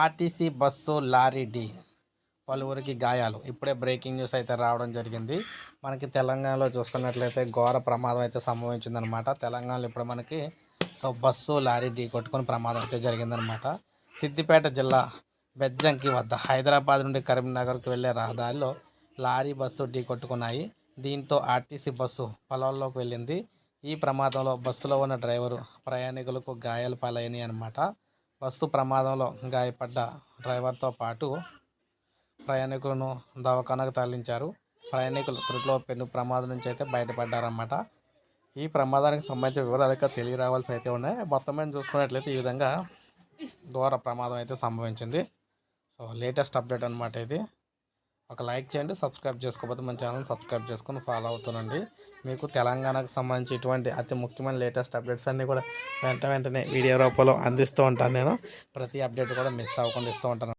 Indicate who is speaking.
Speaker 1: RTC bus lorry ఢీ పలువురికి గాయాలు. ఇప్పుడే బ్రేకింగ్ న్యూస్ అయితే రావడం జరిగింది. మనకి తెలంగాణలో చూసుకున్నట్లయితే ఘోర ప్రమాదం అయితే సంభవించిందనమాట. తెలంగాణలో ఇప్పుడు మనకి సో బస్సు లారీ ఢీ కొట్టుకుని ప్రమాదం అయితే జరిగిందనమాట. సిద్దిపేట జిల్లా బెజ్జంకి వద్ద హైదరాబాద్ నుండి కరీంనగర్కి వెళ్ళే రహదారిలో లారీ బస్సు ఢీ కొట్టుకున్నాయి. దీంతో ఆర్టీసీ బస్సు పొలంలోకి వెళ్ళింది. ఈ ప్రమాదంలో బస్సులో ఉన్న డ్రైవరు ప్రయాణికులకు గాయాలు పాలైనాయి అనమాట బస్సు ప్రమాదంలో గాయపడ్డ డ్రైవర్తో పాటు ప్రయాణికులను దవాఖానకు తరలించారు. ప్రయాణికులు త్రుటిలో పెను ప్రమాదం నుంచి అయితే బయటపడ్డారన్నమాట. ఈ ప్రమాదానికి సంబంధించిన వివరాలు ఇంకా తెలియరావాల్సి అయితే ఉన్నాయి. మొత్తం మీద చూసుకున్నట్లయితే ఈ విధంగా ఘోర ప్రమాదం అయితే సంభవించింది. సో లేటెస్ట్ అప్డేట్ అనమాట ఇది. ఒక లైక్ చేయండి సబ్స్క్రైబ్ చేసుకోకపోతే మన ఛానల్ సబ్స్క్రైబ్ చేసుకొని ఫాలో అవుతానండి మీకు తెలంగాణకు సంబంధించి ఇటువంటి అతి ముఖ్యమైన లేటెస్ట్ అప్డేట్స్ అన్నీ కూడా వెంట వెంటనే వీడియో రూపంలో అందిస్తూ ఉంటాను నేను. ప్రతి అప్డేట్ కూడా మిస్ అవ్వకుండా ఇస్తూ ఉంటాను.